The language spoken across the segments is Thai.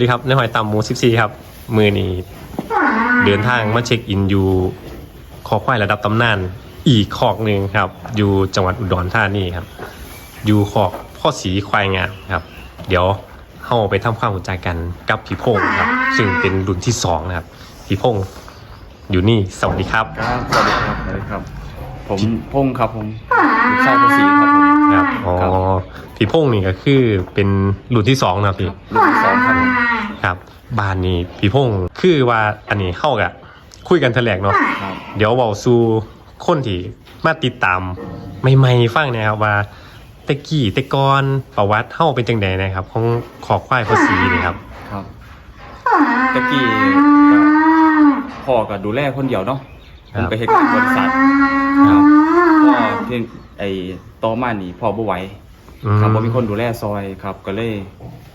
สวัสดีครับในหอยต่ำหมูสิบสี่ครับมือนี้เดินทางมาเช็คอินอยู่คอควายระดับตำนาน อีกคอกหนึ่งครับ อยู่จังหวัดอุดรธานีครับ อยู่คอกพ่อสีควายงามครับ เดี๋ยวเข้าไปทำความรู้จักกันกับพี่พงษ์ครับ ซึ่งเป็นรุ่นที่สองนะครับพี่พงษ์อยู่นี่สวัสดีครับครับสวัสดีครับสวัสดีครับ ผมพงษ์ครับผมลูกชายภาษีครับผมครับอ๋อครับพี่พงษ์นี่ก็คือเป็นรุ่นที่สองนะครับพี่ลูกที่สองครับผม ครับบ้านนี้พี่พงษ์คือว่าอันนี้เข้ากับคุยกันแถลงเนาะครับเดี๋ยวเบาสู่คนที่มาติดตามใหม่ๆฟังหนะครับว่าแตะกี้แตะกอนประวัติเฮาเป็นจังไดนะครับ ของขอควายภาษีนี่ครับ ครับตะกี้ก็พ่อก็ดูแลคนเดียวเนาะผมก็เฮ็ดงานบริษัทครับพ่อที่ไอ้ต่อมานี่พ่อบ่ไหวอืครับบ่มีคนดูแลซอยครับ ก็เลย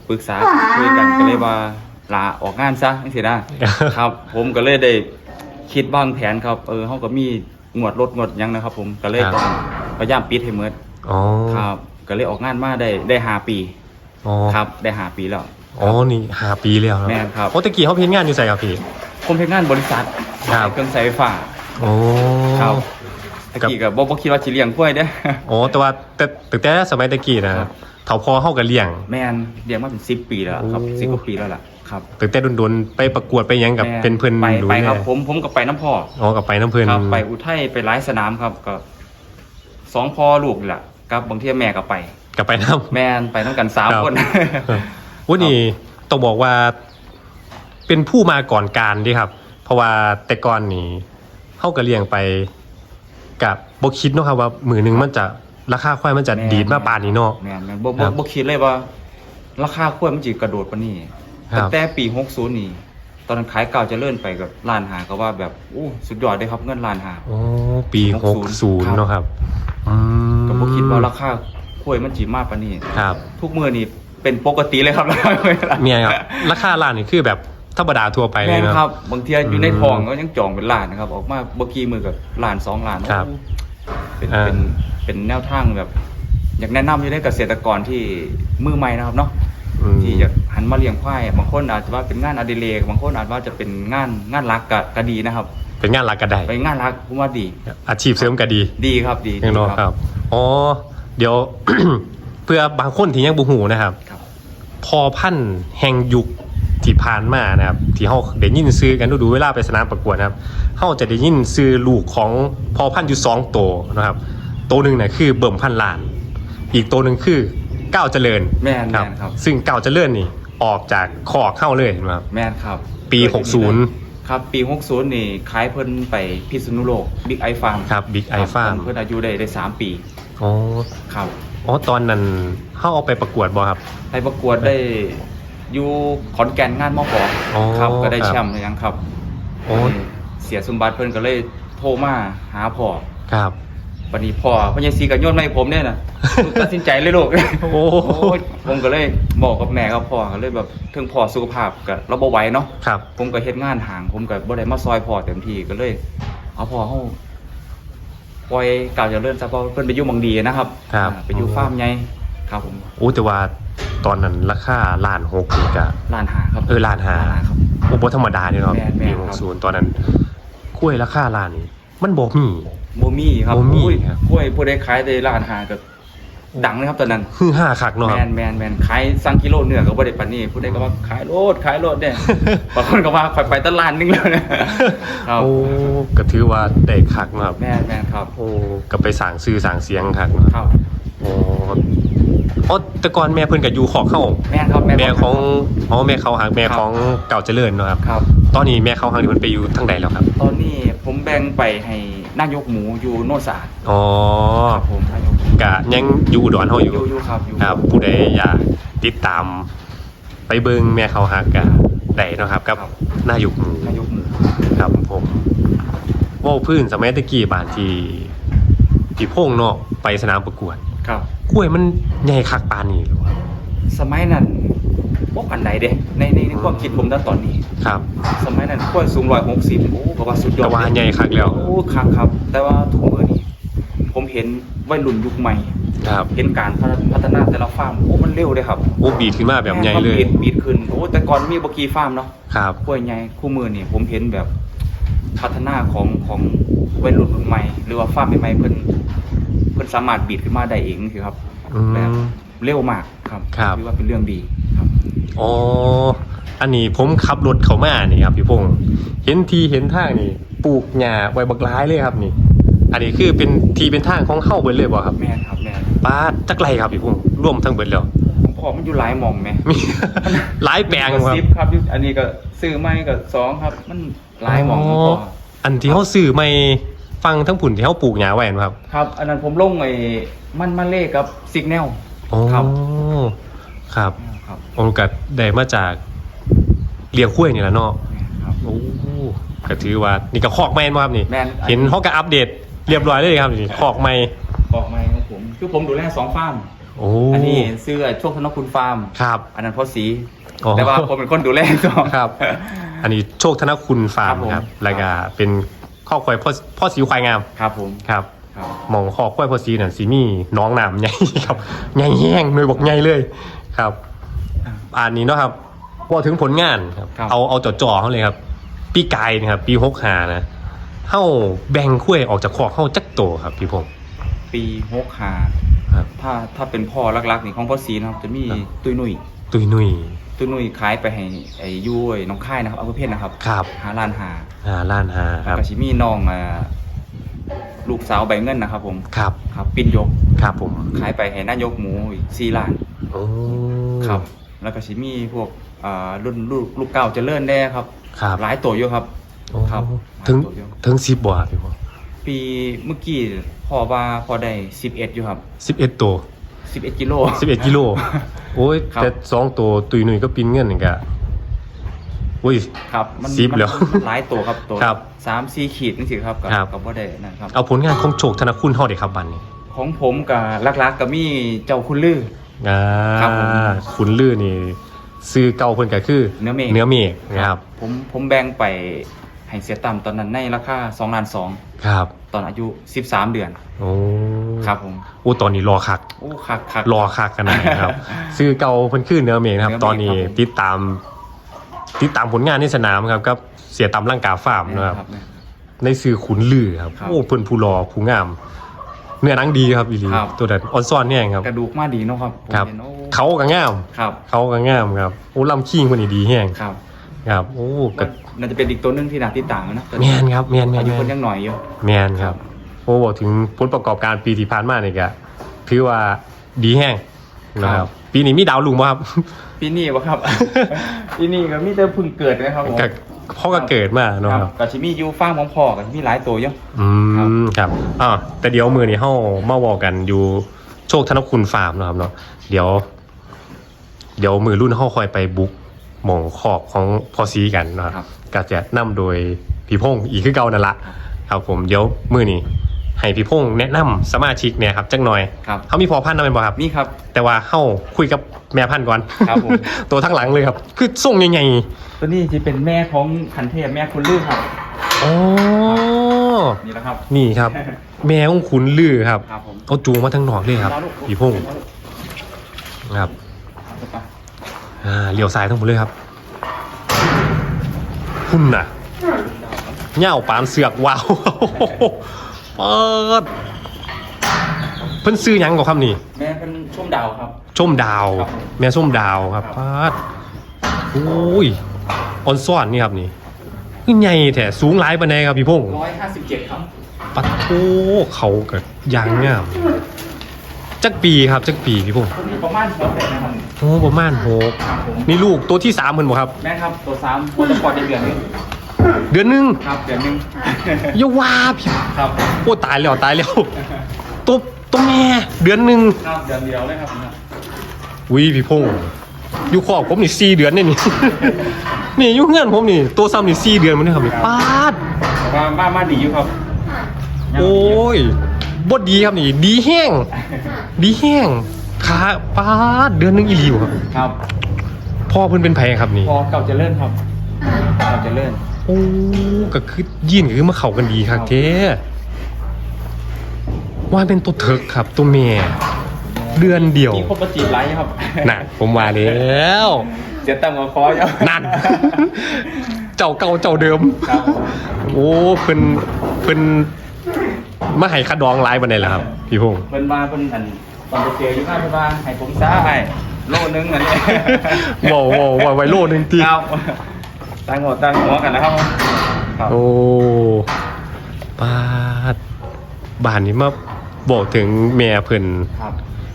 ปรึกษาคุยกันก็เลยว่าลาออกงานซะจังซี่นะครับ ผมก็เลยได้คิดวางแผนครับ เออเฮาก็มีงวดรถงวดหยังนะครับ ผมก็เลยต้องพยายามปิดให้หมดอ๋อครับ ก็เลยออกงานมาได้ได้ห้าปีอ๋อครับ ได้ห้าปีแล้ว อ๋อนี่ห้าปีแล้วแม่นครับ โอ้ตะกี้เขาเพียนงานอยู่ใส่ครับพี่ ผมเป็นงานบริษัทครับ เครื่องใช้ไฟฟ้าโอ้ ครับตะกี้ก็บ่บ่คิดว่าสิเลี้ยงกล้วยเด้อโอ้แต่ว่าแต่แต่แต่สมัยตะกี้นะครับ เถาพอเฮากับเลี้ยง แม่นเลี้ยงมาเป็น10ปีแล้วครับโอ้10กว่าปีแล้วล่ะครับตั้งแต่โดนๆไปประกวดไปหยังกับแม่เป็นเพื่อนไปดูไปแลครับผมผมก็ไปน้ำพ่ออ๋อกับไปน้ำเพื่อนครับไปอุทัยไปหลายสนามครับก็สองพ่อลูกนี่ล่ะกับบางทีแม่ก็ไป กับไปน้ำ แม่นไปทั้งกันสามครับ คน วันนี้ต้องบอกว่า เป็นผู้มาก่อนการดีครับ เพราะว่าแต่ก่อนนี่เข้ากับเลี้ยงไปกับบคิดเนาะครับว่ามือหนึงมันจะ ราคาควายมันจะแม่นดีดมาปานนี้เนาะแม่นแม่นบ่ครับ่บบ่คิดเลยว่า ราคากล้วยมันสิกระโดดปานนี้ครับตั้งแต่ปี60นี่ตอนนั้นขายเก่าเจะเลื่อนไปกับล้านหาก็ว่าแบบอู้สุดยอดเลยครับเงินล้านหาโอ้ปี60หกศูนย์เนาะครับอืมก็บ่คิดว่าราคากล้วยมันสิมากปานนี้ครับ ทุกมื้อนี่เป็นปกติเลยครับเนี่ยครับราคาร้านนี่คือแบบธรรมดาทั่วไปเลแม่ยนเนาะครับ บางทีอยู่ในอืมทองก็ยังจองเป็นล้านนะครับ ออกมาบ่กี่มือกับล้านสองล้านครับเป็นอ่าเป็น เป็นแนวทางแบบ อยากแนะนำอยู่ในเกษตรกรที่มือใหม่นะครับเนาะอืม ที่อยากหันมาเลี้ยงควายบางคนอาจจะว่าเป็นงานอดิเรกบางคนอาจว่าจะเป็นงานงานรักก็ก็ดีนะครับเป็นงานรักกระไดเป็นงานรักผมว่าดีอาชีพเสริมก็ดีดีครับดียังดีเนาะครับอ๋อเดี๋ยว เพื่อบางคนที่ยังบูหูนะครับ ครับ พอพันธุ์แห่งยุคที่ผ่านมานะครับที่เขาได้ยินซื้อกันดูๆเวลาไปสนามประกวดนะครับเขาจะได้ยินซื้อลูกของพอพันธุ์อยู่สองตัวนะครับ ตัวหนึ่งเนี่ยคือเบิ่มพันล้าน อีกตัวหนึ่งคือก้าวเจริญแม่นแม่นครับ ซึ่งก้าวเจริญนี่ออกจากคอกเข้าเลยนะครับ แม่นครับปี 60 ครับ ปี 60 นี่ขายเพิ่นไปพิษณุโลกบิ๊กไอฟาร์มครับบิ๊กไอฟาร์มเพิ่นอายุได้ได้สามปีอ๋อครับอ๋อตอนนั้นเขาเอาไปประกวดบ่ครับ ไปประกวดได้อยู่ขอนแก่นงานมอกออ๋อครับก็ได้ครับแชมป์เลยยังครับโอ้ยเสียสมบัติเพิ่นก็เลยโทรมาหาพ่อครับ วันนี้พ่อพ่อใหญ่ซีก็โยนมาให้ผมเนี่ยนะตัดสินใจเลยลูกโอ้โอ้ยผมก็เลยบอกกับแม่กับพ่อก็เลยแบบถึงพ่อสุขภาพก็เราบ่ไหวเนาะครับ ผมก็เฮ็ดงานห่าง ผมก็บ่ได้มาซอยพ่อเต็มที่ก็เลย เอาพ่อเฮาปล่อยกล่าวเจะเลื่อนซะเพราะเพิ่นไปอยู่หมองดีนะครับครับอ่าไปอยู่ฟาร์มใหญ่ครับผมโอ้แต่ว่าตอนนั้นราคาล้านหกนี่กะล้านหาครับเออล้านห้าครับโอ้บ่ธรรมดาเนี่ยเนาะแม่นแม่ปีนหครักบศูนย์ตอนนั้นกล้วยราคาล้านนี่ มันบ่มี บ่มีครับบ่มีอุ้ยครับ กล้วยผู้ใดขายได้ล้านหาก็ดังเลยครับตอนนั้น ฮือห้าคักเนาะคแมรับ นแมนแมนขายสั่งกิโลเนื้อก็บ่ได้ปานนี้ผู้ใดก็ว่าขายโลดขายโลดเนี่ย บางคนก็ว่าข่อยไปตลาดนึงแล้วนะครับโอ้ก็ถือว่าได้คักเนาะครับ แมนแมนครับโอ้ก็ไปสั่งซื้อสั่งเสียงคักเนาะครับ โอ้อ๋อแต่ก่อนแม่เพิ่นก็อยู่ขอกเข้าแมนครับแมนแม่ของอ๋อแม่เขาหักแม่ของเก่าเจริญเนาะครับ ครับ ตอนนี้แม่เขาหักนี่มันไปอยู่ทางใดแล้วครับ ตอนนี้ผม แบ่งไปให้นายกหมูอยู่โนนสะอาดอ๋อครับผมนายกหมูกะยังอยู่อุดรเฮาอยู่อยู่อยู่ครับอยู่ครับผู้ใดอยากติดตาม ไปเบิ่งแม่เขาหักกะได้เนาะครับกับหน้ายุคหมูนายกหมูครับผมเว่าพื้นสมัยตะกี้บานที่ที่พงเนาะไปสนามประกวดครับกล้วยมันใหญ่คักปานนี้เหรอวะสมัยนั้น บ่ปานใดเด้ในในในความคิดผมณตอนนี้ ครับสมัยนั้นกล้วยสูง160โอ้ก็ว่าสุดยอแต่ดว่าเด้ใหญ่คักแล้วโอ้ครับครับ แต่ว่าทุกมือนี้ผมเห็นวัยรุ่นยุคใหม่ครับเห็นการพัฒนาแต่ละฟาร์มโอ้มันเร็วเลยครับโอ้บีดขึ้นมาแบบใหญ่เลยบีดบีดขึ้นโอ้แต่ก่อนมีบกีฟาร์มเนาะครับกล้วยใหญ่คู่มือนี่ผมเห็นแบบพัฒนาของของวัยรุ่นรุ่นใหม่ หรือว่าฟาร์มใหม่ๆเพิ่นเพิ่นสามารถบีดขึ้นมาได้เองคือครับอืมแบบเร็วมากครับครับถือว่าเป็นเรื่องดีครับ อ๋อ อันนี้ผมขับรถเขามานี่ครับพี่พงษ์เห็นทีเห็นทางนี่ ปลูกหญ้าไว้บักร้ายเลยครับนี่ อันนี้คือเป็นทีเป็นทางของเข้าเบิดเลยบ่ครับแม่นครับแม่นป้าดจักไรครับพี่พงษ์ร่วมทั้งเบิดแล้ว ผมพอมันอยู่หลายหมองไหมมีหลายแปลงก็ครับซิปครับอยู่อันนี้ก็ซื้อไม้ก็สองครับ มันหลายหมองมันพออันที่เขาซื้อไม่ฟังทั้งผุ่นที่เขาปลูกหญ้าไว้นะครับ ครับ อันนั้นผมลงไอ้มันมาเล่กับซิกแนล อ๋อ ครับ ครับครับผมก็ได้มาจากเลี้ยงคุ้ยนี่แหละเนาะแม่นครับ โอ้ก็ถือว่านี่ก็คอกไม้มาครับนี่แม่น เห็นเขาก็อัปเดตเรียบร้อยเลยครับนี่คอกไม้บอกไม้ของผมคือผมดูแลสองฟาร์มโอ้อันนี้ซื้อไอ้โชคธนคุณฟาร์ม ครับ อันนั้นพ่อสี อ๋อ แต่ว่าผมเป็นคนดูแลสองครับ อันนี้โชคธนคุณฟาร์มครับผม ครับแล้วก็เป็นข้อควายพ่อพ่อสีควายงามครับผมครับครับมองข้อควายพ่อสีนั่นสีมีน้องน้ำใหญ่ ครับใหญ่แห้งหน่วยบอกใหญ่เลย ครับอันนี้เนาะครับพอถึงผลงานครับ ครับ เอาเอาจ่อๆเขาเลยครับปีกายนะครับ ปีหกหานะเฮ้าแบ่งคุ้ยออกจากคอกเฮ้าจักโตครับพี่พงศ์ปีหกหาครับ ถ้าถ้าเป็นพ่อรักๆนี่ของพ่อสีนะครับ จะมีครับ ตุ้ยนุ่ยตุยนุยตุ้ยนุ่ยขายไปให้ไอ้ยุ้ยน้องค่ายนะครับเอาประเภทนะครับครับหาล้านหาหาล้านหาคแล้รัวบก็ชิมีน้องอ่าลูกสาวใบเงินนะครับ ผมครับ ครับปิ้นยกครับผมขายไปให้นายกหมูอีกสี่ล้าน โอ้ครับ แล้วก็ชิมีพวกอ่ารุ่นลูกลูกเก่าเจริญแน่ครับ ครับหลายตัวอยู่ครับ โอ้ครับถึงหลายตัวอยู่ ถึงสิบบ่ครับพี่พงศ์ปีเมื่อกี้พอว่าพอได้สิบเอ็ดอยู่ครับสิบเอ็ดตัวสิบเอ็ดกิโล สิบเอ็ดกิโล โอ้ยครับ แต่สองตัวตุยหนุ่ยก็ปินเงินนี่กะโอ้ย ครับมันสิบมันแล้วมันหลายตัวครับตัวครับสามสี่ขีดนี่สิครับกับครับ กับว่าได้นะครับ เอาผลงานของโชคธนคุณเฮาเด็กครับบันนี้ ของผมกับลักๆกับมีเจ้าคุณลือ อ่าครับผมคุณลือนี่ซื้อเก่าเพิ่นก็คือเนื้อเมฆเนื้อเมฆนะครับ ผมผมแบ่งไปให้เสียต่ำตอนนั้นในราคา2ล้าน2ครับตอนอายุ 13 เดือนโอ้ครับผมโอ้ตอนนี้รอคัก โอ้คักคัก รอคักกันนะครับ ซื้อเก่าเพิ่นคือเนื้อเมฆนะครับ เนื้อเมฆตอนนี้ครับผม ติดตาม ติดตามผลงานในสนามครับกับเสียตามร่างกาฟาร์มนะครับครับในซื้อขุนลือครับครับ โอ้เพิ่นผู้รอผู้งาม เนื้อหนังดีครับอีหลีครับ ตัวนั้นออนซ่อนแน่ครับ กระดูกมาดีเนาะครับผมครับ เห็นโอ้เขาก็งาม ครับเขาก็งามครับโอ้ลำคิงคนนี้ดีแห้งครับครับโอ้ก็น่าจะเป็นอีกตัวหนึงที่น่าติดตามนะแมนครับแมนแมนอายุแมคนนยังหน่อยอยู่ แมนครับ โอ้บอกถึงผลประกอบการปีที่ผ่านมาเนี่ยก็ถือว่าดีแห้งนะครับปีนี้มีดาวลุงบ่ครับ ปีนี้วะครับ ปีนี้ก็มีแต่เพึ่งเกิดนะครับผม ก็ พ่อก็เกิดมาเนาะคครัรับบกับชิมียูฟ้าร์มของพ่อกับมีหลายตัวอยู่อืมครับอ่าแต่เดี๋ยวมือนี้เฮามาบอกกันอยู่โชคธนคุณฟาร์มเนาะครับเนาะเดี๋ยว เดี๋ยวมือรุ่นเฮาคอยไปบุกหมองขอบของพอซีกันเนาะคครัรับบก็จะนำโดยพี่พงศ์อีกคือเก่านั่นละครับผมเดี๋ยวมือนี้ ให้พี่พงศ์แนะนำสมาชิกเนี่ยครับจักหน่อยครับ เขามีพอพันธุ์นะเป็นบ่ครับ นี่ครับ แต่ว่าเฮาคุยกับแม่พันธุ์ก่อนครับผม ตัวทั้งหลังเลยครับ คือส่งใหญ่ตัวนี้จะเป็นแม่ของขันเทพแม่คุณลือครับ ๆอ๋อนี่แหละครับนี่ครับ แม่ของขุนลือครับครับผมเอาจูงมาทั้งหนอกเลยครับมาลูกพี่พงศ์ครับเอาไปอ่าเลี้ยวซ้ายทั้งหมดเลยครับหุ่นน่ะเหง่าปานเสือกว้าว เปิดเพิ่นซื้อหยังก่อครับนี่แม่เป็นช่วงดาวครับ ชมดาว ครับแม่ส้มดาวครับครับปาดโอ้ยออนซ่อนนี่ครับนี่คือใหญ่แท้สูงหลายปานใดครับพี่พงศ์ร้อยห้าสิบเจ็ดครับ ปัดโอ้เขากับยางงามจักปีครับจักปีพี่พงศ์ตัวนี้ประมาณสองเดือนนะครับโอ้ประมาณหกครับผมนี่ลูกตัวที่สามเพิ่นบ่ครับ แม่ครับตัวสามวันจะปอดอีกเดือนหนึง เดือนหนึงครับเดือนหนึงอย่าว่าพี่ครับโอ้ตายแล้วตายแล้วตัวตัวแม่เดือนหนึ่งครับเดือนเดียวเลยครับเนี่ยวิพี่พงศ์อยู่ขอบผมนี่สี่เดือนเนี่ยนี่ นี่อยู่เงื่อนผมนี่ ตัวซ้ำนี่สี่เดือนมันนี่ครับนี่ปาด แต่ว่ามามาดีอยู่ครับโอ้ยบดดีครับนี่ ดีแห้ง ดีแห้งขาปาดเดือนหนึงอีหลีวครับ ครับพ่อเพิ่นเป็นไผครับนี่ พอเก่าเจะเลื่อนครับเก่าเจะเลื่อน โอ้ก็คือยินก็คือมาเข้ากันดีครับเท่ว่าเป็นตัวเถิกครับตัวแม่เดือนเดียวมีคนมาจีบไลค์ครับน่ะผมว่าแล้วเสียตังค์มาคออยู่นั่น เจ้าเก่าเจ้าเดิม ครับโอ้เพิ่นเพิ่นมาให้คาดองหลายบันไดแล้วครับ พี่พงษ์เพิ่นมาเพิ่นอันตอนไปเจออยู่ข้างเพิ่นว่าให้ผมซ่าให้โลนึงอันนี้ ว้าวว้าวว้าวไวโลนึงตีครับ ตั้งหัวตั้งหัวกันนะครับครับโอ้ปาดบ้านนี้มาบอกถึงแม่เพิ่นครับ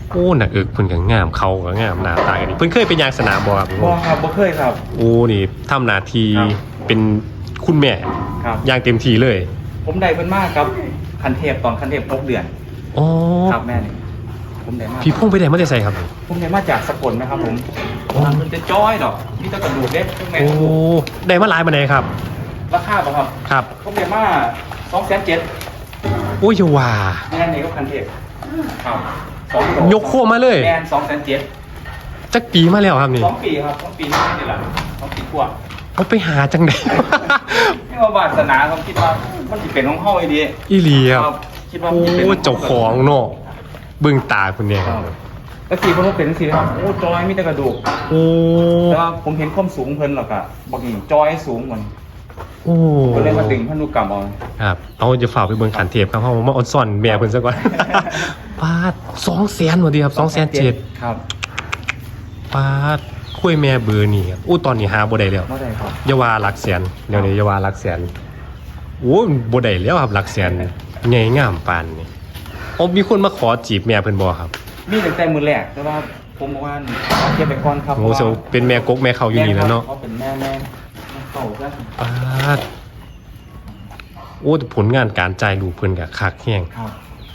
โอ้หนักเอิกเพิ่นก็งามเขาก็งามหน้าตากันนี่เพิ่นเคยไปยางสนามบ่ครับพี่พบ่งษ์ครับบ่เคยครับ โอ้นี่ทำหน้าที่ครับ เป็นคุณแม่ครับ อย่างเต็มที่เลยผมได้เพิ่นมากครับคันเทพตอนคันเทพ6เดือน อ๋อครับแม่นี่ ผมได้มากพี่พงษ์ไปไหนมาแต่ไสครับ ผมได้มาจากสกลนะครับผมโอ้มันเป็นจ้อยดอกมีแต่กระดูกเด็กเครื่องแม่โอ้ได้มาหลายบันไดครับ ราคาบ่ครับ ครับผมได้มา2,700โอ้ยอย่าว่าแม่นี่ก็คันเทพครับสองโลยกโคมาเลยแม่น2,700จักปีมาแล้วครับนี่สองปีครับสองปีนี่นี่แหละสองปีกว่าเอาไปหาจังไดนี่ว่าบาสนาครับคิดว่ามันจะเป็นของเฮาไอ้ดีอีหลีครับคิดว่าโอ้มันจะเป็นเจ้าของเนาะ เบิ่งตาคุณเนี่ยคครัรับบแล้วสีคนก็เป็นสีครับโอ้จอยมีแต่กระดูกโอ้แต่ว่าผมเห็นความสูงเพิ่นหรอกอะบอกนี่จอยสูงเหมือนโอ้ก็เลยมาดึงพันธุกรรมเอาครับเอาจะฝากไปเบิ่งขันเทปครับเพราะว่ามาออนซ่อนแม่เพิ่นซะก่อนปาดสองแสนวันดีครับสองแสนเจ็ดครับปาดคุยแม่เบอร์นี่ครับอู้ตอนนี้หาบ่ได้แล้วเมื่อไรครับอยาวาหลักแสนเดี๋ยวนี้อยาวาหลักแสนโอ้บ่ได้แล้วครับหลักแสนใหญ่งามปานนี่ อ๋อมีคนมาขอจีบแม่เพิ่นบ่ครับมีตั้งแต่มือแรกแต่ว่าผมบอกว่าเอาเก็บไปก่อนครับโอ้เซลเป็นแม่กกแม่เขาอยู่นี่แล้วเนาะเขาเป็นแม่แม่แม่เก่าซะปาดโอ้แต่ผลงานการจ่ายลูกเพิ่นก็คักแฮงครับ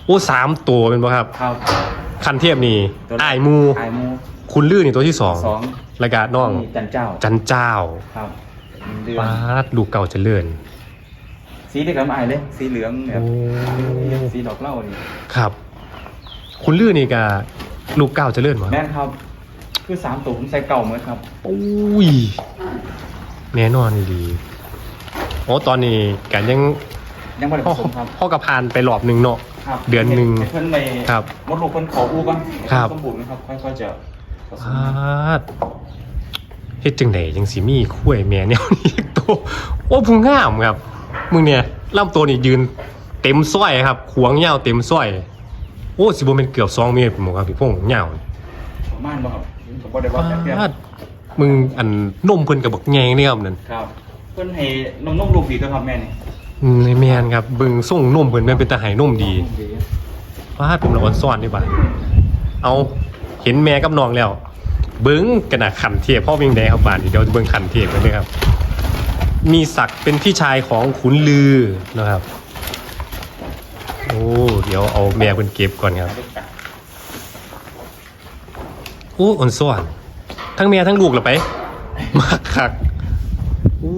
โอ้สามตัวเป็นบ่ครับ ครับ คันเทพนี่ตัวแรก อายมูอายมูคุณลื่นนี่ตัวที่สองสองแล้วก็น้องนี่จันเจ้าจันเจ้าครับเดือนปาดลูกเก่าเจริญ สีเดียวกันมาอายเลย สีเหลืองแบบโอ้สีดอกเหล้านี่ครับ คุณลื่นนี่ก็ลูกเก่าเจริญบ่แม่นครับ คือสามตัวผมใส่เก่าเหมือนครับอุ้ยแน่นอนดีโอ้ตอนนี้กันยังยังไม่ได้ผพ่อสมครับ พ่อกระพานไปรอบหนึงเนาะ ครับเดือนหนึ่งให้เพิ่นไปครับมดลูกเพิ่นขออู้ก่อนครับ สมบูรณ์นะครับค่อยๆจะผสมปาดเฮ็ดจังไดจังสิมีคุ้ยแม่แนวนี้ตัวโอ้ผู้งามครับ มึงเนี่ยลำตัวนี่ยืนเต็มส้อยครับขวางยาวเต็มส้อย โอ้สิบ่เป็นเกือบ2เมตรผมครับพี่พงษ์ยาวประมาณบ่ครับผมบ่ได้ว่าปาจักเทื่อดมึงอันนมเพิ่นก็บักแยงเนี่ยครับนั่นครับเพิ่นให้นมนมลูกดีด้วยครับแม่นี่อืมแม่นครับเบิ่งส่งนมเพิ่นแม่นเป็นตาให้นมดีดีปาดผมละอ่อนซ่อนดีกว่าเอาเห็นแม่กับน้องแล้ว เบิ่งกระดาษขันเทียบพ่อวิ่งแดงครับบาดนี้เดี๋ยวจะเบิ่งขันเทียบกันเด้อครับ มีศักดิ์เป็นพี่ชายของขุนลือนะครับ โอ้เดี๋ยวเอาแม่เพิ่นเก็บก่อนครับโอ้อ่อนซ่อนทั้งแม่ทั้งลูกเหรอไป มากคักอู้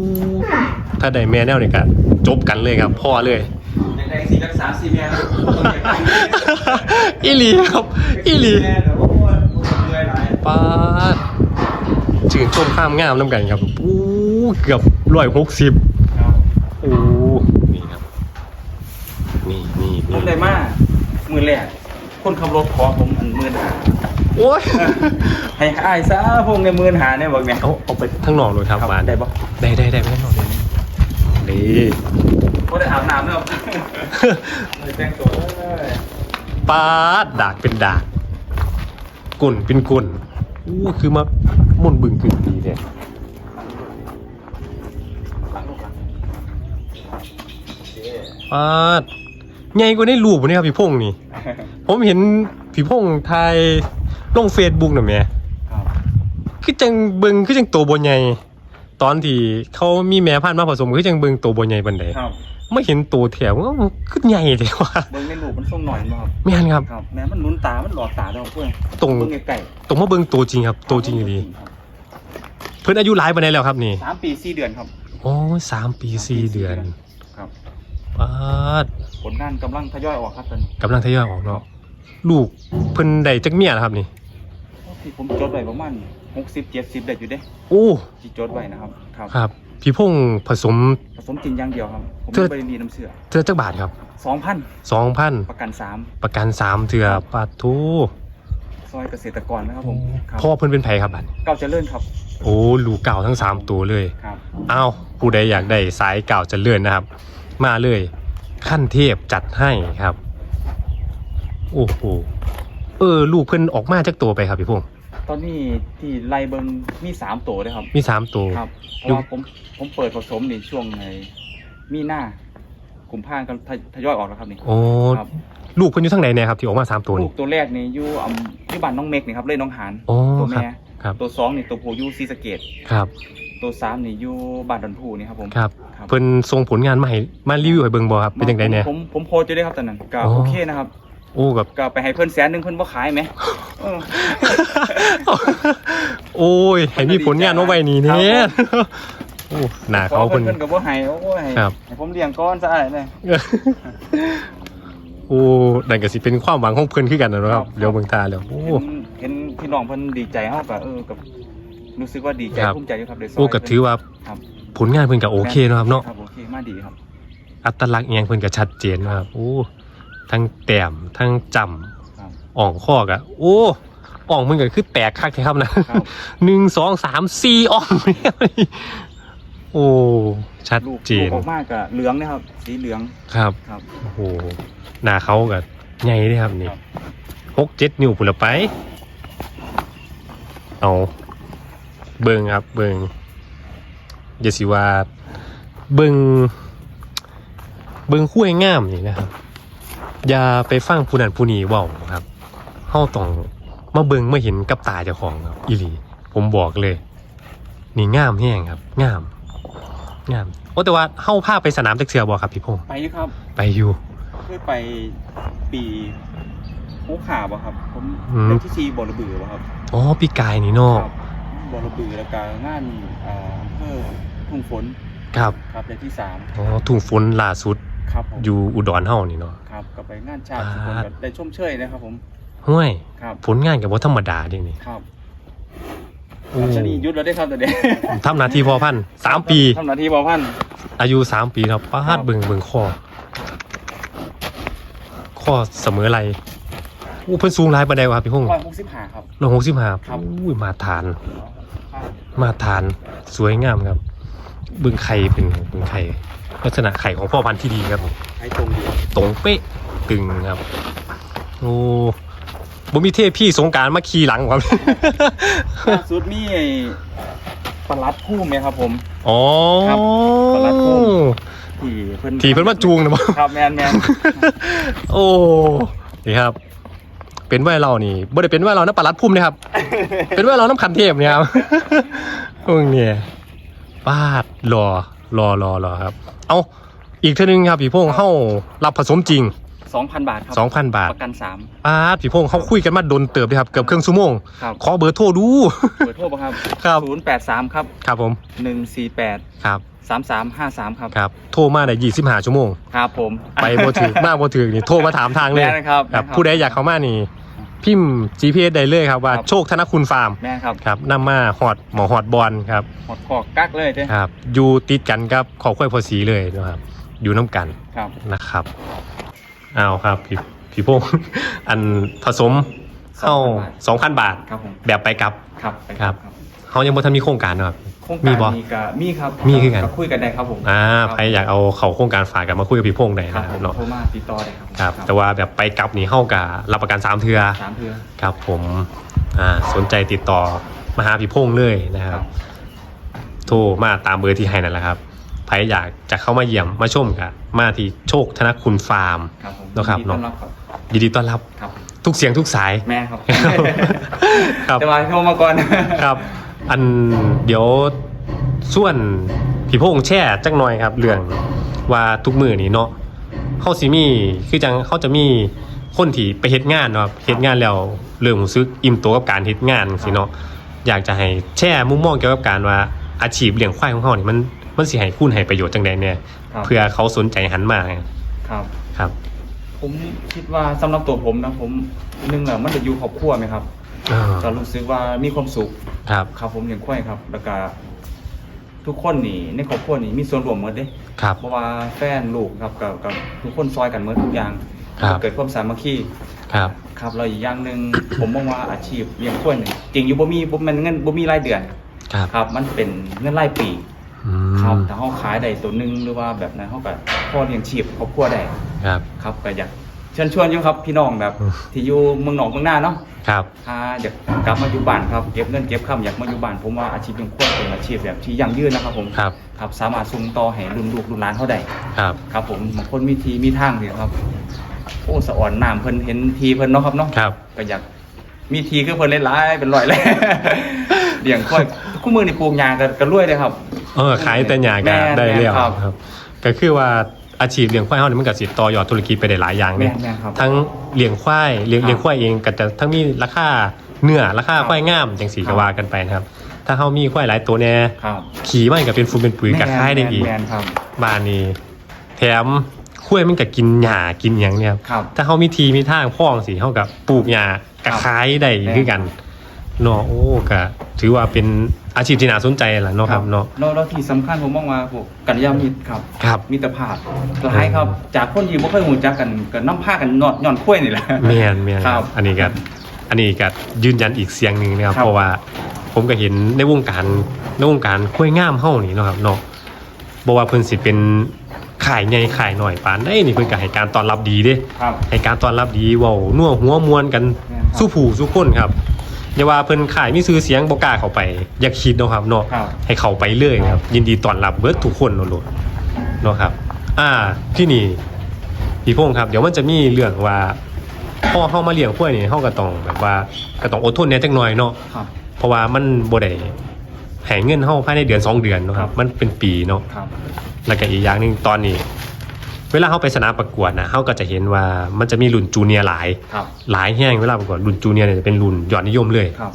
ถ้าได้แม่แนวนี่ก็จบกันเลยครับ พ่อเลยแดงสีรักษาสีแม่องเก็บไว้อีหลีครับ อีหลีแม่เดี๋ยวโอ้ยเมื่อยหลายป้าชื่นชมข้ามงามน้ำกันครับอู้เกือบ ร้อยหกสิบครับโอ้นี่ครับ นี่นี่ผนี่มได้มามือแรกคนขับรถขอผมอันหมื่นหาโอ้ยให้อายซะพวกในหมื่นหาเนี่ยบอกเนี่ยเอาเอาไปทั้งนอกเลยครับบานได้ปะได้ได้ได้ไปทั้งนอกเลยนี่ ก็ได้อาบน้ำเนาะเลยแต่งตัวเลยป้าดดากเป็นดากกุ่นเป็นกุ่นอู้คือมาม่วนบึงกึ่งดีเนี่ย ตั้งลูกหลังโอเค ป้าดใหญ่กว่าในรูปนี่ครับพี่พงษ์นี่ ผมเห็นพี่พงษ์ไทยลงเฟซบุ๊กน่ะแหม่ครับคือจังเบิงคือจังตัวบ่ใหญ่ตอนที่เขามีแม่พันธุ์มาผสมคือจังเบิงตัวบ่ใหญ่ปานใดครับไม่เห็นตัวแถวก็คือใหญ่เลยว่ะเบิ้งในรูปมันส่งหน่อยมั้งครับแม่นครับ ครับแม้มันหนุนตา มันหลอดตาเราเพื่อนตรงเบิ้งไก่ตรงมาเบิงตัวจริงครับตัวจริงดีเพิ่นอายุหลายปานใดแล้วครับนี่สามปีสี่เดือนครับโอ้ยสามปีสี่เดือนครับ ป้าดผลงานกำลังทยอยออกครับตอนนี้กำลังทยอยออกเนาะลูกเพิ่นได้จักเมียแล้วครับนี่ที่ผมจดไว้ประมาณหกสิบเจ็ดสิบเด็ดอยู่เด้โอ้ที่จดไว้นะครับ ครับครับ พี่พงษ์ผสมผสมจริงอย่างเดียวครับ ผมเธอไม่ได้มีน้ำเชื่อเทือจักบาทครับสองพันสองพันประกันสามประกันสามเทือปาทูซอยเกษตรกรนะครับผมครับพ่อเพิ่นเป็นไผครับบัดเก้าเจริญครับ โอ้ลูกเก่าทั้งสามตัวเลยครับอ้าวผู้ใดอยากได้สายเก่าเจะเลื่อนนะครับ มาเลยขั้นเทพจัดให้ครับ โอ้โหเออ ลูกเพิ่นออกมาจากตัวไปครับพี่พงษ์ตอนนี้ที่ไล่เบิงมีสามตัวเลยครับ มีสามตัว ครับเพราะว่าผมผมเปิดผสมในช่วงในมีหน้ากุมภาพันธ์กันทยทยอยออกแล้วครับนี่โอ้ครับลูกเพิ่นอยู่ทั้งไหนเนี่ยครับที่ออกมาสามตัวลูนี่ กตัวแรกนี่อยู่อำที่บ้านน้องเมกนี่ครับเล่น้องหานโอ้ตัวครับแม่ครับ ตัวสองนี่ตัวผู้อยู่ซีสะเกตครับ ตัวสามนี่อยู่บ้านดอนพูนี่ครับผม ครับครับ เพิ่นส่งผลงานมาให้มารีวิวให้เบิ่งบ่ครับเป็นจังไดเนี่ย ผมผมโพสต์อยู่ด้วยครับตอนนั้นก็อ๋อ โอเคนะครับโอ้แบบก็ไปให้เพื่อนแสนหนึ่งเพื่อนบ่ขายไหมเออ โอ้ยให้มีผลงานมาไว้นี่เนี่ยโอ้หน้าเขาเพื่เพิ่อนนเพื่อนกับบ่ให้โอ้ยครับ ให้ผมเลี้ยงก้อนซะอะไรเนี่ยโอ้นั่นก็สิเป็นความหวังของเพิ่นคือกันนะเนาะครับ เดี๋ยวเบิ่งตาแล้วโอ้ เห็นเห็นพี่น้องเพิ่นดีใจเฮาก็เออกับ รู้สึกว่าดีใจครับ ภูมิใจอยู่ครับได้ซอยโอ้ก็ถือว่าครับผลงานเพิ่นก็โอเคเนาะครับเนาะครับโอเคมาดีครับอัตลักษณ์อิหยังเพิ่นก็ชัดเจนนะครับโอ้ทั้งแต้มทั้งจำครับอ่องข้อกะโอ้อ่องมันก็คือแตกคักแท้ครับนะครับ หนึ่งสองสามสี่อ่องเนี่ยโอ้ชัดลูกเจลูกนออกมาก็เหลืองนะครับ สีเหลืองครับ ครับโอ้โหหน้าเขาก็ใหญ่เลยครับนี่ครับหกเจ็ดนิ้วพุ่นละไป เอา เบิงครับ เบิงอย่าสิว่าเบิงเบิงคู่งามนี่นะครับ อย่าไปฟังผู้นั้นผู้นี้เว้าครับเฮาต้องมาเบิงมาเห็นกับตาเจ้าของครับอีหลีผมบอกเลย นี่งามแห้งครับ งาม งามโอ้แต่ว่าเฮาพาไปสนามจักเสือบ่ครับพี่พงษ์ไปอยู่ครับไปอยู่เคยไปปีหูขาบ่ครับผมอืมเป็นที่ซีบ่อระบือบ่ครับอ๋อพี่กายนี่เนาะครับ บ่อระบือแล้วก็งานอ่าอำเภอทุ่งฝนครับครับในที่สามอ๋อถุงฝนล่าสุดครับผมอยู่อุดรเฮานี่เนาะ ครับก็ไปงานชาติทุกคนอ่าก็ได้ชมเชยนะครับผมห้วยครับผลงานกับว่าธรรมดาเดินี่ครับโอ้ชนียุทธแล้วได้ครับแต่เด็กทำหนาทีพอพันสามปีทำหน้าที่บอพันอายุสามปีครับป้าครัดบเบิ่งเบิ่งข้อข้อเสมอไรอู้เพิ่นสูงหลายปานใดวะครับพี่พงษ์ร้อยหกสิบห้าครับร้อยหกสิบห้าครับอุ้ยมาทาน มาทานสวยงามครับ เบิ่งไข่เป็นเบิ่งไข่ลักษณะไข่ของพ่อพันธุ์ที่ดีครับผมให้ตรงดีตรงเป๊ะตึงครับโอ้บ่มีเทพพี่สงกรารมาขี่หลังครับล่าสุดมีไอ้ปลาลัดคู่ไหมครับผมอ๋อครับปลาร้าโค้งที่เพิ่นที่เพิ่นมาจูงนะบ่ครับแมนแมนโอ้นี่ครับ เป็นไหวเรานี่บ่ได้เป็นไหวเราน้ำปลาลัดพุ่มนะครับ เป็นไหวเราน้ำขันเทพเนี่ยครับพวกเนี่ยปาดรอรอรอรอครับ เอาอีกเท่านึงครับพี่พงษ์เข้ารับผสมจริงสองพันบาทครับ2,000บาทประกันสาม ปาดพี่พงษ์เขาคุยกันมาโดนเติบเลยครับเกือบครึ่งชั่วโมงครับ ขอเบอร์โทรดูเปิดโทรป่ะครับครับ ศูนย์แปดสามครับครับผมหนึ่งสี่แปดครับสามสามห้าสามครับ ครับ โทรมาได้25ชั่วโมง ครับผมไปบ่ถึงมาบ่ถึงนี่โทรมาถามทางเลยแม่นะครับ ครับแม่ผู้ใดอยากเข้ามานี่ พิมพ์ GPS ได้เลยครับว่าครับ โชคธนคุณฟาร์มแม่ครับครับนำมาฮอดหมอฮอดบอลครับหมดขอกกักเลยเด้ครับอยู่ติดกันกับขอค่อยพอสีเลยนะครับอยู่น้ำกันครับนะครับเอาครับพี่พี่พงษ์ อันผสมเข้า2,000บาท ครับผมแบบไปกลับ ครับไปครับ เขายังบ่ทันมีโครงการนะครับ โครงมีการบ่มีก็มีครับมีคือกัน คุยกันได้ครับผมอ่าครับใครอยากเอาเขาโครงการฝากกันมาคุยกับพี่พงษ์ได้ครับนะคผรับมเนาะ โทรมาติดต่อได้ครับครับ แต่ว่าแบบไปกลับนี่เข้ากับรับประกันสามเทือสามเทือครับผมอ่าสนใจติดต่อมาหาพี่พงษ์เลยนะคครัรับ บ โทรมาตามเบอร์ที่ให้นั่นแหละครับใครอยากจะเข้ามาเยี่ยมมาชมกันมาที่โชคธนคุณฟาร์ม ครับผมเนาะครับยินดีต้อนรับครับยินดีต้อนรับครับ ทุกเสียงทุกสาย แม่ครับ ครับ แต่ว่าโทรมาก่อนครับ อันเดี๋ยวส่วนพี่พงษ์แช่จักหน่อยครับ เรื่องว่าทุกมือนี่เนาะเขาสิมีคือจังเขาจะมีคนที่ไปเฮ็ดงานเนาะครับเฮ็ดงานแล้วเรื่องรู้สึกอิ่มตัวกับการเฮ็ดงานสิเนาะอยากจะให้แช่มุมมองเกี่ยวกับการว่าอาชีพเลี้ยงควายของเขานี่มันมันสิให้คุณให้ประโยชน์จังใดเนี่ยครับเพื่อเขาสนใจหันมาครับครับ ผมคิดว่าสำหรับตัวผมนะผมหนึ่งแหละมันจะอยู่ครอบครัวไหมครับ อ่าก็รู้สึกว่ามีความสุขครับครับผมเลี้ยงควายครับแล้วก็ทุกคนนี่ในครอบครัวนี่มีส่วนร่วมหมดเด้ครับ เพราะว่าแฟนลูกครับกับกับทุกคนซอยกันหมดทุกอย่างครับ เกิดความสามัคคีครับ ครับแล้วอีกอย่างหนึ่ง ผมมองว่าอาชีพเลี้ยงกล้วยนี่จริงอยู่บ่มีบ่แมันเงินบ่มีรายเดือนครับครับ มันเป็นเงินรายปี อืครับมถ้าเฮาขายได้ตัวหนึงหรือว่าแบบนั้นเฮาก็พอเลี้ยงชีพครอบครัวได้ครับ ครับก็อยากเชิญชวนอยู่ครับพี่น้องแบบอืมที่อยู่เมืองหนองเมืองหน้าเนาะครับถ้าอยากกลับมาอยู่บ้านครับเก็บเงินเก็บคำอยากมาอยู่บ้านผมว่าอาชีพเลี้ยงกล้วยเป็นอาชีพแบบที่ยั่งยืนนะครับผมครับครับสามารถส่งต่อให้รุ่นลูกรุ่นหลานเฮาได้ครับครับผมบางคนมีทีมีทางเนี่ยครับโอ้สะอ่อนน้ำเพิ่นเห็นทีเพิ่นเนาะครับเนาะครับก็อยากมีทีคือเพิ่นหลายๆเป็นร้อยเลยเลี้ยงค่อยคู่มือนี่ปลูกยางก็ก็รวยเลยครับ เออขายแต่หยาก็แม่นได้เรียวแม่นครับครับ ก็คือว่า อาชีพเลี้ยงควายเฮานี่มันก็สิต่อยอดธุรกิจไปได้หลายอย่างแม่เนี่ยนแม่นครับทั้งเลี้ยงควายเลี้ยงครับเลี้ยงควายเองก็จะทั้งมีราคาเนื้อราคาครับควายงามจังสีครัก็บ ว่ากันไปนะครับ ถ้าเฮามีควายหลายตัวแน่ครับขี่มันก็เป็นฟูมเป็นปุ๋ยก็ขายได้อีก แม่นครับบ้านนี้แถมควายมันก็กินหญ้ากินหยังเนี่ยครับครับถ้าเฮามีทีมีทางพ่องสิเฮากับปลูกหญ้าก็ขายได้คือกัน เนาะโอ้ก็ถือว่าเป็นอาชีพที่น่าสนใจแหละเนาะครับเนาะ แล้วแล้วที่สำคัญผมมองว่าพวกกัลยาณมิตรครับครับมิตรภาพหลายครับ จากคนที่บ่เคยรู้จักกันก็นำพากันนอดย้อนคุ้ยนี่แหละ แม่นแม่นครับอันนี้ก็อันนี้ก็ยืนยันอีกเสียงหนึ่งนะครับ ครับ เพราะว่าผมก็เห็นในวงการในวงการคุยงามเฮานี่เนาะครับเนาะบอกว่าเพิ่นสิเป็นขายใหญ่ขายหน่อยปานได้นี่เพิ่นก็ให้การต้อนรับดีเด้ ครับ ให้การต้อนรับดีเว้านัวหัวมวนกันแม่นครับ สู้ผู้สู้คนครับ อย่าว่าเพิ่นขายมีชื่อเสียงบ่กล้าเข้าไป อย่าคิดเนาะครับเนาะครับ ให้เข้าไปเลยครับ ยินดีต้อนรับเบิดทุกคนโลดๆเนาะครับ อ่าที่นี่พี่พงษ์ครับ เดี๋ยวมันจะมีเรื่องว่าพอเฮามาเลี้ยงกล้วยนี่เฮาก็ต้องแบบว่าก็ต้องอดทนแหน่จักหน่อยเนาะ ครับ เพราะว่ามันบ่ได้ให้เงินเฮาภายในเดือนสองเดือนเนาะคครัรับบมันเป็นปีเนาะ ครับ แล้วก็อีกอย่างหนึงตอนนี้ เวลาเฮาไปสนามประกวดนะเฮาก็จะเห็นว่ามันจะมีรุ่นจูเนียร์หลาย ครับ หลายแห้งเวลาประกวดรุ่นจูเนียร์เนี่ยจะเป็นรุ่นยอดนิยมเลย ครับ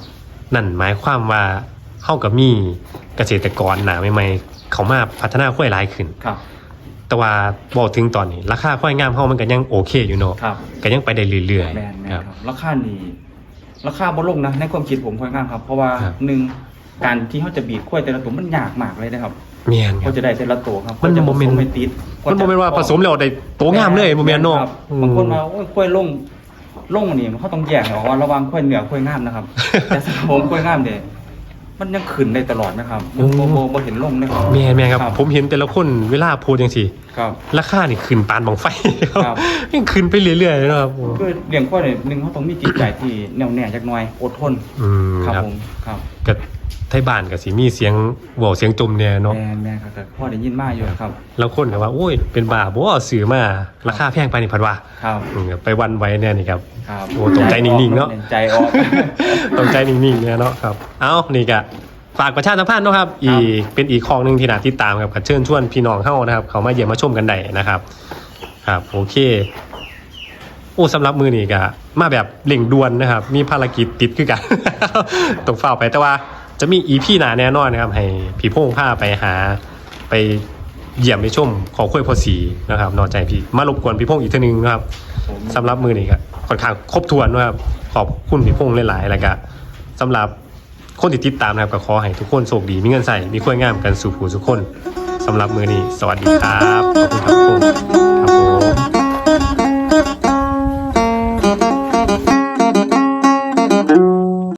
นั่นหมายความว่าเฮากับมีเกษตรกรหนาใหม่ๆเขามาพัฒนาควายหลายขึ้น ครับ แต่ว่าบอกถึงตอนนี้ ราคาควายงามเฮามันก็ยังโอเคอยู่เนาะครับ ก็ยังไปได้เรื่อยแม่นแม่ๆนครับ ครับราคานี่ราคาบ่ลงนะในความคิดผมค่อนข้างครับ เพราะว่าครับ หนึ่งการที่เขาจะบีบกล้วยแต่ละตัวมันยากมากเลยนะครับ แม่นครัเขาบจะได้แต่ละตัวครับมันเขาจะบ่แม่นผสไม่ติดมันบ่แม่นว่าผสมแล้วได้โตงามเลยบ่แม่นเนาะครับอืมบางคนมาโอ้ยกล้วยลงลงนี่เขาต้องแยกออกว่าระหวังกล้วยเหนือกล้วยงามนะครับแต่สำหรับผมกล้วยงามเนี่ยมันยังขึ้นได้ตลอดนะครับโอ้โบโบโบเห็นลงนะครับแม่นแม่นครับ ผมเห็นแต่ละคนเวลาโพสจังซี่ครับ ราคานี่ขึ้นปานบังไฟครับ ยังขึ้นไปเรื่อยๆเลยเนาะครับคือเลี้ยงกล้วยเนี่ยหนึ่งเขาต้องมีจิตใจที่แน่วแน่จักหน่อยอดทนอืมครับครับผมครับ ก็ ไทยบ้านก็สิมีเสียงเว้าเสียงจมเนี่ยเนาะแม่นแม่นครับแต่พ่อได้ยินมาอยู่ครับ แล้วคนก็ว่าโอ้ยเป็นบ้าบ่เอาซื้อมาราคาแพงไปนี่พัดว่าครับอืมไปวันไว้แน่นี่ครับ ครับโอ้ตกใจนิ่งๆเนอะ ใจออกต้องใจนิ่งๆเนี่ยเนาะครับ เอานี่ก็ฝากประชาสัมพันธ์เนาะครับ อีกเป็นอีกของหนึ่งที่น่าติดตามครับก็เชิญชวนพี่น้องเฮานะครับ เขามาเยี่ยมมาชมกันได้นะครับ ครับ โอเค โอ้สำหรับมือนี่ก็มาแบบเร่งด่วนนะครับ มีภารกิจติดคือกัน ต้องเฝ้าไปแต่ว่า จะมีอีพี่หนาแน่นอนนะครับ ให้พี่พงษ์พาไปหาไปเยี่ยมไปชมขอคุยพอสีนะครับนอกใจพี่มารบกวนพี่พงอีกทีนึงนะครับผมสำหรับมือนี้ก็ค่อนข้างครบถ้วนนะครับขอบคุณพี่พงหลายๆแล้วก็สำหรับคนที่ติดตามนะครับก็ขอให้ทุกคนโชคดีมีเงินใส่มีคุยงามกันสู่ผู้ทุกคนสำหรับมือนี้ สวัสดีครับขอบคุณครับพี่พงษ์